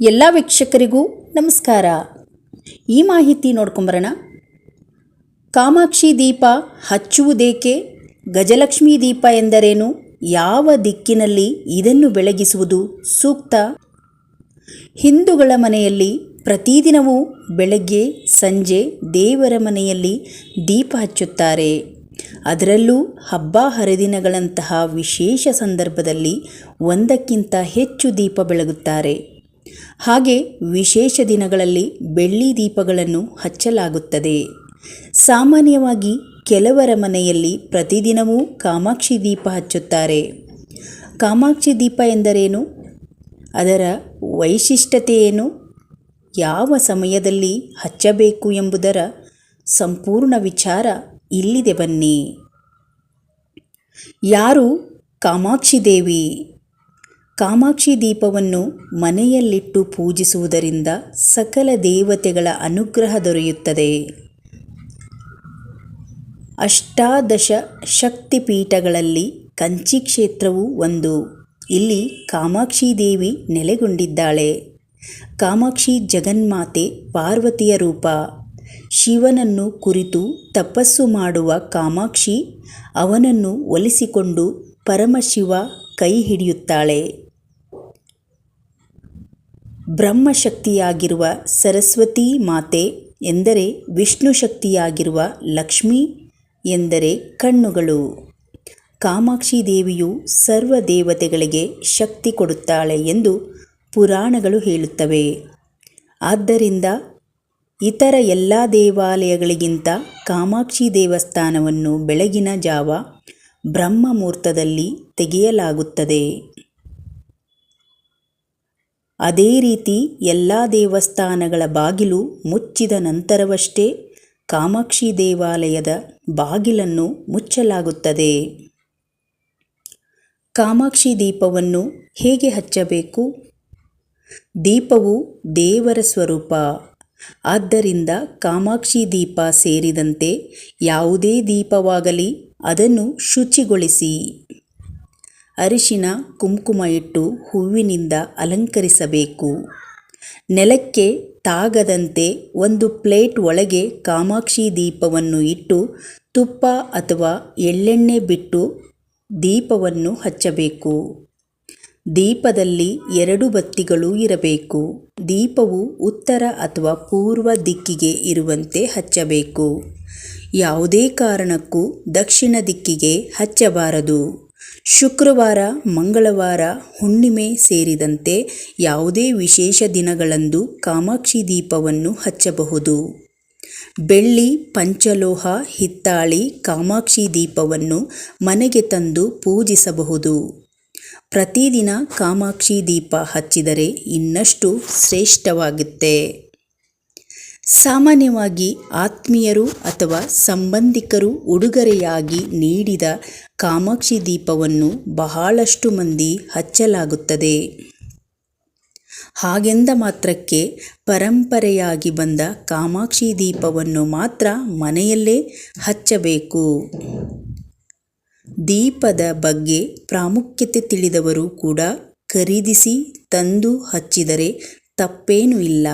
ಎಲ್ಲ ವೀಕ್ಷಕರಿಗೂ ನಮಸ್ಕಾರ. ಈ ಮಾಹಿತಿ ನೋಡ್ಕೊಂಬರೋಣ. ಕಾಮಾಕ್ಷಿ ದೀಪ ಹಚ್ಚುವುದೇಕೆ, ಗಜಲಕ್ಷ್ಮಿ ದೀಪ ಎಂದರೇನು, ಯಾವ ದಿಕ್ಕಿನಲ್ಲಿ ಇದನ್ನು ಬೆಳಗಿಸುವುದು ಸೂಕ್ತ? ಹಿಂದೂಗಳ ಮನೆಯಲ್ಲಿ ಪ್ರತಿದಿನವೂ ಬೆಳಗ್ಗೆ, ಸಂಜೆ ದೇವರ ಮನೆಯಲ್ಲಿ ದೀಪ ಹಚ್ಚುತ್ತಾರೆ. ಅದರಲ್ಲೂ ಹಬ್ಬ ಹರಿದಿನಗಳಂತಹ ವಿಶೇಷ ಸಂದರ್ಭದಲ್ಲಿ ಒಂದಕ್ಕಿಂತ ಹೆಚ್ಚು ದೀಪ ಬೆಳಗುತ್ತಾರೆ. ಹಾಗೆ ವಿಶೇಷ ದಿನಗಳಲ್ಲಿ ಬೆಳ್ಳಿ ದೀಪಗಳನ್ನು ಹಚ್ಚಲಾಗುತ್ತದೆ. ಸಾಮಾನ್ಯವಾಗಿ ಕೆಲವರ ಮನೆಯಲ್ಲಿ ಪ್ರತಿದಿನವೂ ಕಾಮಾಕ್ಷಿ ದೀಪ ಹಚ್ಚುತ್ತಾರೆ. ಕಾಮಾಕ್ಷಿ ದೀಪ ಎಂದರೇನು? ಅದರ ವೈಶಿಷ್ಟ್ಯತೆ ಏನು ಯಾವ ಸಮಯದಲ್ಲಿ ಹಚ್ಚಬೇಕು ಎಂಬುದರ ಸಂಪೂರ್ಣ ವಿಚಾರ ಇಲ್ಲಿದೆ ಬನ್ನಿ. ಯಾರು ಕಾಮಾಕ್ಷಿ ದೇವಿ? ಕಾಮಾಕ್ಷಿ ದೀಪವನ್ನು ಮನೆಯಲ್ಲಿಟ್ಟು ಪೂಜಿಸುವುದರಿಂದ ಸಕಲ ದೇವತೆಗಳ ಅನುಗ್ರಹ ದೊರೆಯುತ್ತದೆ. ಅಷ್ಟಾದಶ ಶಕ್ತಿಪೀಠಗಳಲ್ಲಿ ಕಂಚಿ ಕ್ಷೇತ್ರವು ಒಂದು. ಇಲ್ಲಿ ಕಾಮಾಕ್ಷಿ ದೇವಿ ನೆಲೆಗೊಂಡಿದ್ದಾಳೆ. ಕಾಮಾಕ್ಷಿ ಜಗನ್ಮಾತೆ ಪಾರ್ವತಿಯ ರೂಪ. ಶಿವನನ್ನು ಕುರಿತು ತಪಸ್ಸು ಮಾಡುವ ಕಾಮಾಕ್ಷಿ ಅವನನ್ನು ಒಲಿಸಿಕೊಂಡು ಪರಮಶಿವ ಕೈ ಹಿಡಿಯುತ್ತಾಳೆ. ಬ್ರಹ್ಮಶಕ್ತಿಯಾಗಿರುವ ಸರಸ್ವತಿ ಮಾತೆ ಎಂದರೆ ವಿಷ್ಣು ಶಕ್ತಿಯಾಗಿರುವ ಲಕ್ಷ್ಮಿ ಎಂದರೆ ಕಣ್ಣುಗಳು. ಕಾಮಾಕ್ಷಿ ದೇವಿಯು ಸರ್ವ ದೇವತೆಗಳಿಗೆ ಶಕ್ತಿ ಕೊಡುತ್ತಾಳೆ ಎಂದು ಪುರಾಣಗಳು ಹೇಳುತ್ತವೆ. ಆದ್ದರಿಂದ ಇತರ ಎಲ್ಲ ದೇವಾಲಯಗಳಿಗಿಂತ ಕಾಮಾಕ್ಷಿ ದೇವಸ್ಥಾನವನ್ನು ಬೆಳಗಿನ ಜಾವ ಬ್ರಹ್ಮ ಮುಹೂರ್ತದಲ್ಲಿ ತೆಗೆಯಲಾಗುತ್ತದೆ. ಅದೇ ರೀತಿ ಎಲ್ಲ ದೇವಸ್ಥಾನಗಳ ಬಾಗಿಲು ಮುಚ್ಚಿದ ನಂತರವಷ್ಟೇ ಕಾಮಾಕ್ಷಿ ದೇವಾಲಯದ ಬಾಗಿಲನ್ನು ಮುಚ್ಚಲಾಗುತ್ತದೆ. ಕಾಮಾಕ್ಷಿ ದೀಪವನ್ನು ಹೇಗೆ ಹಚ್ಚಬೇಕು? ದೀಪವು ದೇವರ ಸ್ವರೂಪ. ಆದ್ದರಿಂದ ಕಾಮಾಕ್ಷಿ ದೀಪ ಸೇರಿದಂತೆ ಯಾವುದೇ ದೀಪವಾಗಲಿ, ಅದನ್ನು ಶುಚಿಗೊಳಿಸಿ. ಅರಿಶಿನ, ಕುಂಕುಮ ಇಟ್ಟು ಹೂವಿನಿಂದ ಅಲಂಕರಿಸಬೇಕು. ನೆಲಕ್ಕೆ ತಾಗದಂತೆ ಒಂದು ಪ್ಲೇಟ್ ಒಳಗೆ ಕಾಮಾಕ್ಷಿ ದೀಪವನ್ನು ಇಟ್ಟು ತುಪ್ಪ ಅಥವಾ ಎಳ್ಳೆಣ್ಣೆ ಬಿಟ್ಟು ದೀಪವನ್ನು ಹಚ್ಚಬೇಕು. ದೀಪದಲ್ಲಿ ಎರಡು ಬತ್ತಿಗಳು ಇರಬೇಕು. ದೀಪವು ಉತ್ತರ ಅಥವಾ ಪೂರ್ವ ದಿಕ್ಕಿಗೆ ಇರುವಂತೆ ಹಚ್ಚಬೇಕು. ಯಾವುದೇ ಕಾರಣಕ್ಕೂ ದಕ್ಷಿಣ ದಿಕ್ಕಿಗೆ ಹಚ್ಚಬಾರದು. ಶುಕ್ರವಾರ, ಮಂಗಳವಾರ, ಹುಣ್ಣಿಮೆ ಸೇರಿದಂತೆ ಯಾವುದೇ ವಿಶೇಷ ದಿನಗಳಂದು ಕಾಮಾಕ್ಷಿ ದೀಪವನ್ನು ಹಚ್ಚಬಹುದು. ಬೆಳ್ಳಿ, ಪಂಚಲೋಹ, ಹಿತ್ತಾಳಿ ಕಾಮಾಕ್ಷಿ ದೀಪವನ್ನು ಮನೆಗೆ ತಂದು ಪೂಜಿಸಬಹುದು. ಪ್ರತಿದಿನ ಕಾಮಾಕ್ಷಿ ದೀಪ ಹಚ್ಚಿದರೆ ಇನ್ನಷ್ಟು ಶ್ರೇಷ್ಠವಾಗುತ್ತೆ. ಸಾಮಾನ್ಯವಾಗಿ ಆತ್ಮೀಯರು ಅಥವಾ ಸಂಬಂಧಿಕರು ಉಡುಗೊರೆಯಾಗಿ ನೀಡಿದ ಕಾಮಾಕ್ಷಿ ದೀಪವನ್ನು ಬಹಳಷ್ಟು ಮಂದಿ ಹಚ್ಚಲಾಗುತ್ತದೆ. ಹಾಗೆಂದ ಮಾತ್ರಕ್ಕೆ ಪರಂಪರೆಯಾಗಿ ಬಂದ ಕಾಮಾಕ್ಷಿ ದೀಪವನ್ನು ಮಾತ್ರ ಮನೆಯಲ್ಲೇ ಹಚ್ಚಬೇಕು. ದೀಪದ ಬಗ್ಗೆ ಪ್ರಾಮುಖ್ಯತೆ ತಿಳಿದವರು ಕೂಡ ಖರೀದಿಸಿ ತಂದು ಹಚ್ಚಿದರೆ ತಪ್ಪೇನೂ ಇಲ್ಲ.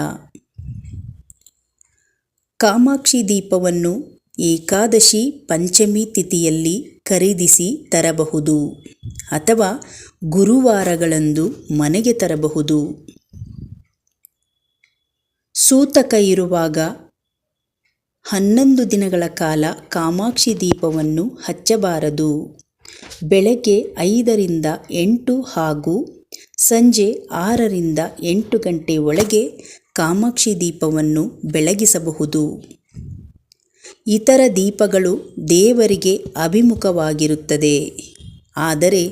ಕಾಮಾಕ್ಷಿ ದೀಪವನ್ನು ಏಕಾದಶಿ ಪಂಚಮಿ ತಿಥಿಯಲ್ಲಿ ಖರೀದಿಸಿ ತರಬಹುದು ಅಥವಾ ಗುರುವಾರಗಳಂದು ಮನೆಗೆ ತರಬಹುದು. ಸೂತಕ ಇರುವಾಗ ಹನ್ನೊಂದು ದಿನಗಳ ಕಾಲ ಕಾಮಾಕ್ಷಿ ದೀಪವನ್ನು ಹಚ್ಚಬಾರದು. ಬೆಳಗ್ಗೆ ಐದರಿಂದ ಎಂಟು ಹಾಗೂ ಸಂಜೆ ಆರರಿಂದ ಎಂಟು ಗಂಟೆ ಒಳಗೆ ಕಾಮಾಕ್ಷಿ ದೀಪವನ್ನು ಬೆಳಗಿಸಬಹುದು. ಇತರ ದೀಪಗಳು ದೇವರಿಗೆ ಅಭಿಮುಖವಾಗಿರುತ್ತದೆ. ಆದರೆ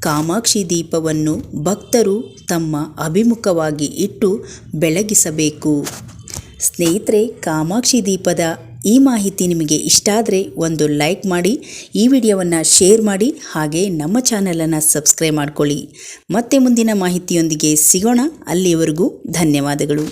ಕಾಮಾಕ್ಷಿ ದೀಪವನ್ನು ಭಕ್ತರು ತಮ್ಮ ಅಭಿಮುಖವಾಗಿ ಇಟ್ಟು ಬೆಳಗಿಸಬೇಕು. ಸ್ನೇಹಿತರೆ, ಕಾಮಾಕ್ಷಿ ದೀಪದ ಈ ಮಾಹಿತಿ ನಿಮಗೆ ಇಷ್ಟ ಆದರೆ ಒಂದು ಲೈಕ್ ಮಾಡಿ, ಈ ವಿಡಿಯೋವನ್ನು ಶೇರ್ ಮಾಡಿ, ಹಾಗೆ ನಮ್ಮ ಚಾನಲನ್ನು ಸಬ್ಸ್ಕ್ರೈಬ್ ಮಾಡಿಕೊಳ್ಳಿ. ಮತ್ತೆ ಮುಂದಿನ ಮಾಹಿತಿಯೊಂದಿಗೆ ಸಿಗೋಣ. ಅಲ್ಲಿಯವರೆಗೂ ಧನ್ಯವಾದಗಳು.